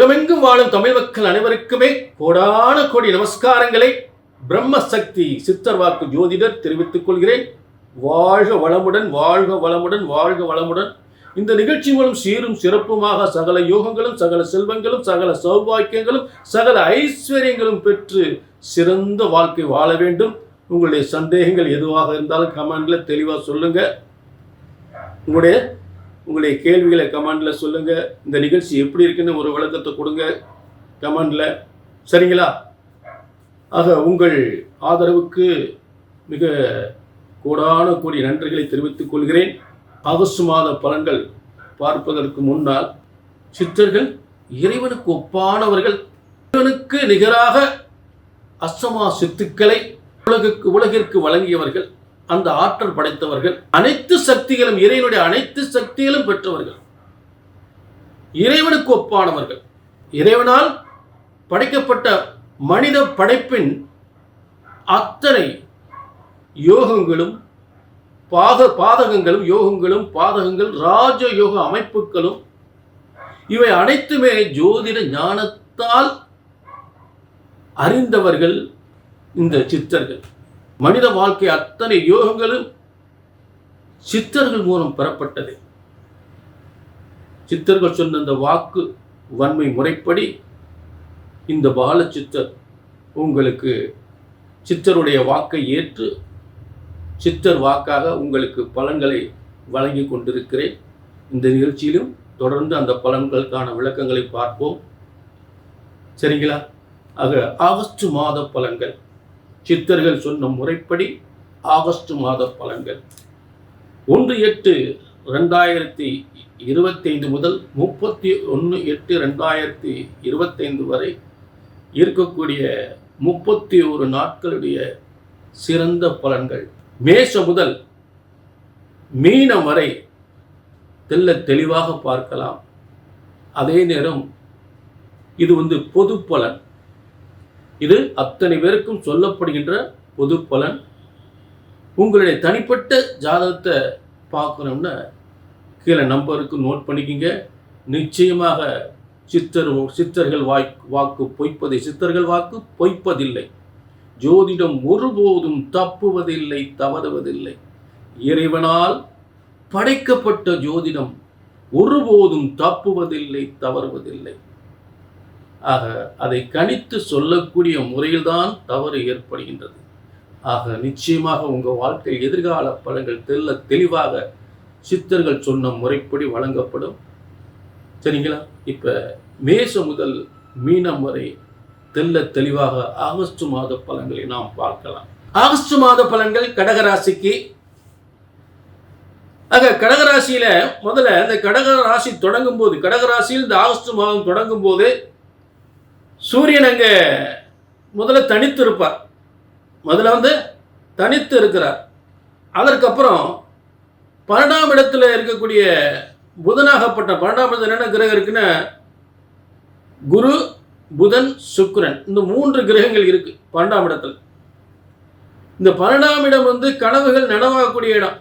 உலகமெங்கும் வாழும் தமிழ் மக்கள் அனைவருக்குமே கோடான கோடி நமஸ்காரங்களை பிரம்ம சக்தி சித்தர் வாக்கு ஜோதிடர் தெரிவித்துக் கொள்கிறேன். வாழ்க வளமுடன் வாழ்க வளமுடன் வாழ்க வளமுடன். இந்த நிகழ்ச்சி மூலம் சீரும் சிறப்புமாக சகல யோகங்களும் சகல செல்வங்களும் சகல சௌபாக்கியங்களும் சகல ஐஸ்வர்யங்களும் பெற்று சிறந்த வாழ்க்கை வாழ வேண்டும். உங்களுடைய சந்தேகங்கள் எதுவாக இருந்தாலும் கமெண்ட்ல தெளிவாக சொல்லுங்க. உங்களுடைய உங்களுடைய கேள்விகளை கமெண்டில் சொல்லுங்கள் இந்த நிகழ்ச்சி எப்படி இருக்குன்னு ஒரு விளக்கத்தை கொடுங்க கமெண்டில் சரிங்களா? ஆக உங்கள் ஆதரவுக்கு மிக கூடான கூடிய நன்றிகளை தெரிவித்துக் கொள்கிறேன். ஆகஸ்ட் மாத பலன்கள் பார்ப்பதற்கு முன்னால் சித்தர்கள் இறைவனுக்கு ஒப்பானவர்கள். இறைவனுக்கு நிகராக அஸ்தமா சித்துக்களை உலகுக்கு உலகிற்கு வழங்கியவர்கள். அந்த ஆற்றல் படைத்தவர்கள் அனைத்து சக்திகளும் இறைவனுடைய அனைத்து சக்திகளும் பெற்றவர்கள். இறைவனுக்கு ஒப்பானவர்கள். இறைவனால் படைக்கப்பட்ட மனித படைப்பின் அத்தனை யோகங்களும் பாத பாதகங்களும் யோகங்களும் பாதகங்கள் ராஜ யோக அமைப்புகளும் இவை அனைத்துமே ஜோதிட ஞானத்தால் அறிந்தவர்கள் இந்த சித்தர்கள். மனித வாழ்க்கை அத்தனை யோகங்களும் சித்தர்கள் மூலம் பெறப்பட்டது. சித்தர்கள் சொன்ன அந்த வாக்கு வன்மை முறைப்படி இந்த பால சித்தர் உங்களுக்கு சித்தருடைய வாக்கை ஏற்று சித்தர் வாக்காக உங்களுக்கு பலன்களை வழங்கி கொண்டிருக்கிறேன். இந்த நிகழ்ச்சியிலும் தொடர்ந்து அந்த பலன்களுக்கான விளக்கங்களை பார்ப்போம். சரிங்களா? ஆக ஆகஸ்ட் மாத பலன்கள். சித்தர்கள் சொன்ன முறைப்படி ஆகஸ்ட் மாத பலன்கள். ஒன்று எட்டு ரெண்டாயிரத்தி இருபத்தைந்து முதல் முப்பத்தி ஒன்று எட்டு ரெண்டாயிரத்தி இருபத்தைந்து வரை இருக்கக்கூடிய முப்பத்தி ஒரு நாட்களுடைய சிறந்த பலன்கள். மேஷ முதல் மீனம் வரை தெல்ல தெளிவாக பார்க்கலாம். அதே நேரம் இது வந்து பொது பலன். இது அத்தனை பேருக்கும் சொல்லப்படுகின்ற பொது பலன். உங்களுடைய தனிப்பட்ட ஜாதகத்தை பார்க்கணும்னா கீழே நம்பருக்கு நோட் பண்ணிக்கிங்க. நிச்சயமாக சித்தர் சித்தர்கள் வாய் வாக்கு பொய்ப்பதை சித்தர்கள் வாக்கு பொய்ப்பதில்லை. ஜோதிடம் ஒருபோதும் தப்புவதில்லை தவறுவதில்லை. இறைவனால் படைக்கப்பட்ட ஜோதிடம் ஒருபோதும் தப்புவதில்லை தவறுவதில்லை. ஆக அதை கணித்து சொல்லக்கூடிய முறையில்தான் தவறு ஏற்படுகின்றது. ஆக நிச்சயமாக உங்கள் வாழ்க்கை எதிர்கால பலன்கள் தெல்ல தெளிவாக சித்தர்கள் சொன்ன முறைப்படி வழங்கப்படும். சரிங்களா? இப்போ மேசம் முதல் மீனம் வரை தெல்ல தெளிவாக ஆகஸ்ட் மாத பலன்களை நாம் பார்க்கலாம். ஆகஸ்ட் மாத பலன்கள் கடகராசிக்கு. ஆக கடகராசியில் முதல்ல இந்த கடக ராசி தொடங்கும் போது கடகராசியில் இந்த ஆகஸ்ட் மாதம் தொடங்கும் போது சூரியன் அங்க முதல்ல தனித்து இருப்பார். முதல்ல வந்து தனித்து இருக்கிறார். அதற்கப்புறம் பன்னெண்டாம் இடத்துல இருக்கக்கூடிய புதனாகப்பட்ட பன்னெண்டாம் இடத்துல என்னென்ன கிரகம் இருக்குன்னா குரு புதன் சுக்ரன் இந்த மூன்று கிரகங்கள் இருக்கு பன்னெண்டாம் இடத்துல. இந்த பன்னெண்டாம் இடம் வந்து கனவுகள் நனவாகக்கூடிய இடம்.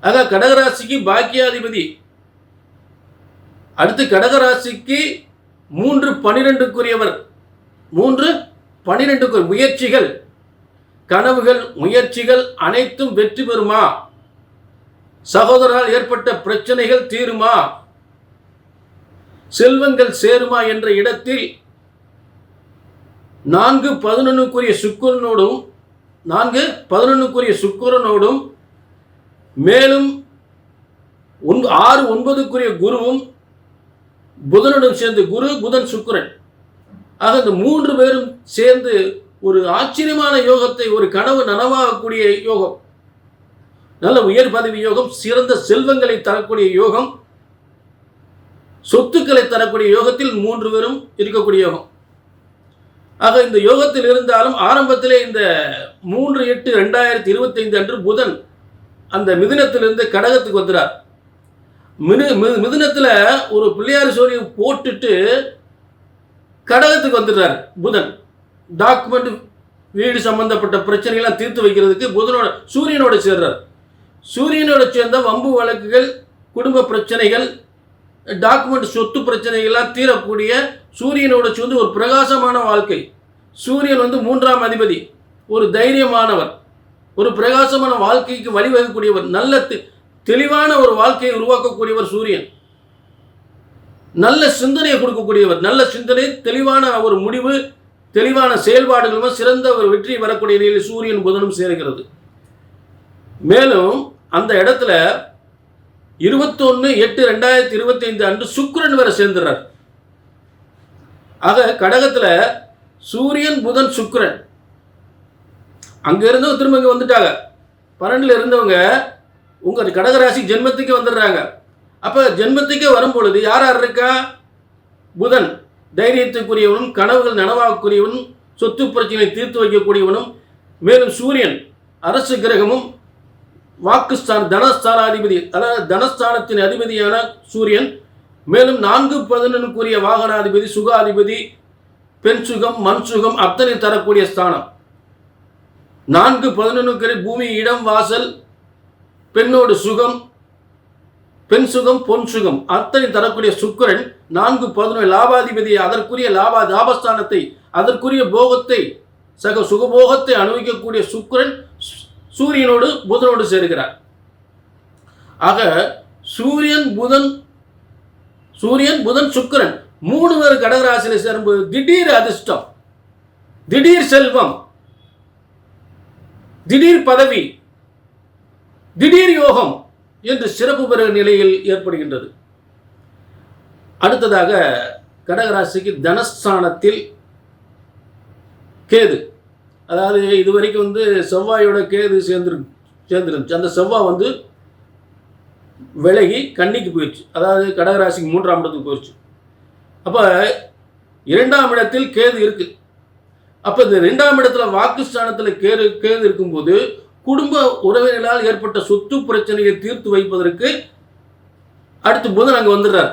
ஆக கடகராசிக்கு பாக்கியாதிபதி. அடுத்து கடகராசிக்கு மூன்று பனிரெண்டுக்குரியவர். மூன்று பனிரெண்டுக்கு முயற்சிகள். கனவுகள் முயற்சிகள் அனைத்தும் வெற்றி பெறுமா? சகோதரால் ஏற்பட்ட பிரச்சனைகள் தீருமா? செல்வங்கள் சேருமா என்ற இடத்தில் நான்கு பதினொன்னுக்குரிய சுக்கரனோடும் நான்கு பதினொன்னுக்குரிய சுக்கரனோடும் மேலும் ஒன் ஆறு ஒன்பதுக்குரிய குருவும் புதனுடன் சேர்ந்து குரு புதன் சுக்கரன். ஆக இந்த மூன்று பேரும் சேர்ந்து ஒரு ஆச்சரியமான யோகத்தை ஒரு கனவு நனவாகக்கூடிய யோகம். நல்ல உயர் பதவி யோகம் சிறந்த செல்வங்களை தரக்கூடிய யோகம் சொத்துக்களை தரக்கூடிய யோகத்தில் மூன்று பேரும் இருக்கக்கூடிய யோகம். ஆக இந்த யோகத்தில் இருந்தாலும் ஆரம்பத்திலே இந்த மூன்று எட்டு ரெண்டாயிரத்தி இருபத்தைந்து அன்று புதன் அந்த மிதினத்திலிருந்து கடகத்துக்கு வந்துறார். மிது மிது- மிதுனத்தில் ஒரு பிள்ளையார் சோழியை போட்டுட்டு கடகத்துக்கு வந்துடுறார் புதன். டாக்குமெண்ட் வீடு சம்பந்தப்பட்ட பிரச்சனைகள்லாம் தீர்த்து வைக்கிறதுக்கு புதனோட சூரியனோட சேர்றார். சூரியனோட சேர்ந்த வம்பு வழக்குகள் குடும்ப பிரச்சனைகள் டாக்குமெண்ட் சொத்து பிரச்சனைகள்லாம் தீரக்கூடிய சூரியனோட சேர்ந்து ஒரு பிரகாசமான வாழ்க்கை. சூரியன் வந்து மூன்றாம் அதிபதி ஒரு தைரியமானவர். ஒரு பிரகாசமான வாழ்க்கைக்கு வழிவகுக்கக்கூடியவர் நல்ல தெளிவான ஒரு வாழ்க்கையை உருவாக்கக்கூடியவர் சூரியன். நல்ல சிந்தனையை கொடுக்கக்கூடியவர். நல்ல சிந்தனை தெளிவான ஒரு முடிவு தெளிவான செயல்பாடுகளும் சிறந்த ஒரு வெற்றி வரக்கூடிய நிலையில் சூரியன் புதனும் சேர்கிறது. மேலும் அந்த இடத்துல இருபத்தொன்று எட்டு ரெண்டாயிரத்தி இருபத்தி ஐந்து அன்று சுக்ரன் வேற சேர்ந்துடுறார். ஆக கடகத்தில் சூரியன் புதன் சுக்ரன் அங்கே இருந்தவங்க திரும்ப இங்கே வந்துட்டாங்க. பன்னெண்டில் இருந்தவங்க உங்கள் கடகராசி ஜென்மத்துக்கு வந்துடுறாங்க. அப்போ ஜென்மத்துக்கே வரும் பொழுது யார் யார் இருக்கா? புதன். தைரியத்துக்குரியவனும் கனவுகள் நனவாகக்கூடியவனும் சொத்து பிரச்சனை தீர்த்து வைக்கக்கூடியவனும் மேலும் சூரியன் அரசு கிரகமும் வாக்குஸ்தான் தனஸ்தானாதிபதி அதாவது தனஸ்தானத்தின் அதிபதியான சூரியன் மேலும் நான்கு பதினொன்றுக்குரிய வாகனாதிபதி சுகாதிபதி பெண் சுகம் மண் சுகம் அத்தனை தரக்கூடிய ஸ்தானம். நான்கு பதினொன்றுக்கு பூமி இடம் வாசல் பெண்ணோடு சுகம் பெண் சுகம் பொன் சுகம். அத்தனை தரக்கூடிய சுக்கிரன் நான்கு பதினொன்று லாபாதிபதி அதற்குரிய லாபா லாபஸ்தானத்தை அதற்குரிய போகத்தை சக சுகபோகத்தை அனுபவிக்கக்கூடிய சுக்கிரன் சூரியனோடு புதனோடு சேர்கிறார். ஆக சூரியன் புதன் சூரியன் புதன் சுக்கிரன் மூணு பேர் கடகராசியில் சேரும்போது திடீர் அதிர்ஷ்டம் திடீர் செல்வம் திடீர் பதவி திடீர் யோகம் என்று சிறப்பு பெறுகிற நிலையில் ஏற்படுகின்றது. அடுத்ததாக கடகராசிக்கு தனஸ்தானத்தில் கேது. அதாவது இதுவரைக்கும் வந்து செவ்வாயோட கேது சேர்ந்துரு சேர்ந்துருந்துச்சு. அந்த செவ்வாய் வந்து விலகி கன்னிக்கு போயிடுச்சு அதாவது கடகராசிக்கு மூன்றாம் இடத்துக்கு போயிடுச்சு அப்போ இரண்டாம் இடத்தில் கேது இருக்கு. அப்போ இந்த ரெண்டாம் இடத்துல வாக்குஸ்தானத்தில் கேது கேது இருக்கும்போது குடும்ப உறவினர்களால் ஏற்பட்ட சொத்து பிரச்சனையை தீர்த்து வைப்பதற்கு அடுத்து புதன் அங்கே வந்துடுறார்.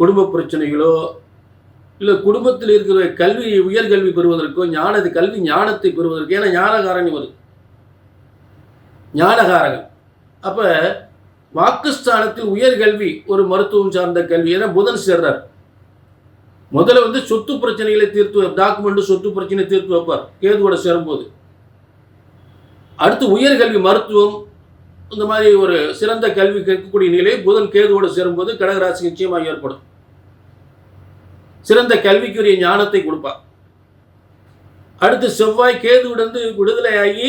குடும்ப பிரச்சனைகளோ இல்லை குடும்பத்தில் இருக்கிற கல்வி உயர்கல்வி பெறுவதற்கோ ஞான கல்வி ஞானத்தை பெறுவதற்கு ஏன்னா ஞானகாரன் இவர் ஞானகாரகன். அப்போ வாக்குஸ்தானத்தில் உயர்கல்வி ஒரு மருத்துவம் சார்ந்த கல்வி ஏன்னா புதன் சேர்றார். முதல்ல வந்து சொத்து பிரச்சனைகளை தீர்த்து டாக்குமெண்ட்டு சொத்து பிரச்சனை தீர்த்து வைப்பார். கேதுவோட சேரும்போது. அடுத்து உயர்கல்வி மருத்துவம் இந்த மாதிரி ஒரு சிறந்த கல்வி கேட்கக்கூடிய நிலை புதன் கேதுவோடு சேரும்போது கடகராசி நிச்சயமாக ஏற்படும். சிறந்த கல்விக்குரிய ஞானத்தை கொடுப்பார். அடுத்து செவ்வாய் கேதுவிடந்து விடுதலையாகி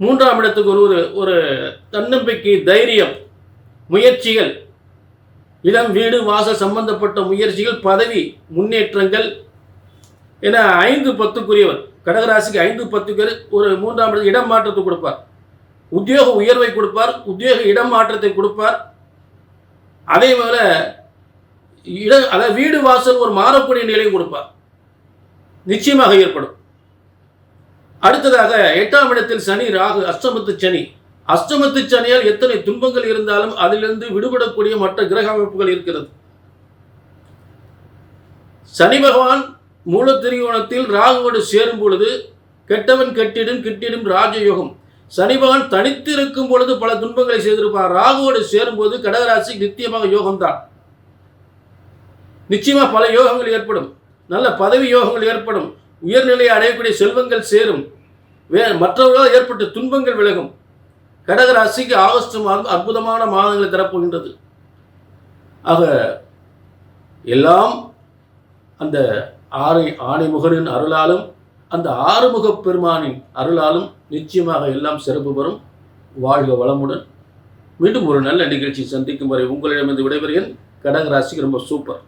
மூன்றாம் இடத்துக்கு ஒரு ஒரு ஒரு தன்னம்பிக்கை தைரியம் முயற்சிகள் இடம் வீடு வாசல் சம்பந்தப்பட்ட முயற்சிகள் பதவி முன்னேற்றங்கள் என ஐந்து பத்துக்குரியவர் கடகராசிக்கு ஐந்து பத்துக்கு ஒரு மூன்றாம் இடத்து இடம் மாற்றத்தை கொடுப்பார். உத்தியோக உயர்வை கொடுப்பார். உத்தியோக இடம் மாற்றத்தை கொடுப்பார். அதே போல இட அதாவது வீடு வாசல் ஒரு மாறக்கூடிய நிலையும் கொடுப்பார். நிச்சயமாக ஏற்படும். அடுத்ததாக எட்டாம் இடத்தில் சனி ராகு அஷ்டமத்து சனி. அஷ்டமத்து சனியால் எத்தனை துன்பங்கள் இருந்தாலும் அதிலிருந்து விடுபடக்கூடிய மற்ற கிரக அமைப்புகள் இருக்கிறது. சனி பகவான் மூல திரிகோணத்தில் ராகுவோடு சேரும் பொழுது கெட்டவன் கெட்டிடும் கிட்டிடும் ராஜயோகம். சனி பகவான் தனித்து இருக்கும் பொழுது பல துன்பங்களை செய்திருப்பார். ராகுவோடு சேரும்போது கடகராசி நித்தியமாக யோகம்தான். நிச்சயமாக பல யோகங்கள் ஏற்படும். நல்ல பதவி யோகங்கள் ஏற்படும். உயர்நிலையை அடையக்கூடிய செல்வங்கள் சேரும். வே மற்றவர்களால் ஏற்பட்ட துன்பங்கள் விலகும். கடகராசிக்கு ஆகஸ்ட் மாதம் அற்புதமான மாதங்களை தரப்போகின்றது. ஆக எல்லாம் அந்த ஆறை ஆணைமுகனின் அருளாலும் அந்த ஆறுமுகப் பெருமானின் அருளாலும் நிச்சயமாக எல்லாம் சிறப்பு பெறும். வாழ்க வளமுடன். மீண்டும் ஒரு நல்ல நிகழ்ச்சி சந்திக்கும் வரை உங்களிடமிருந்து விடைபெறுகிறேன். கடகராசிக்கு ரொம்ப சூப்பர்.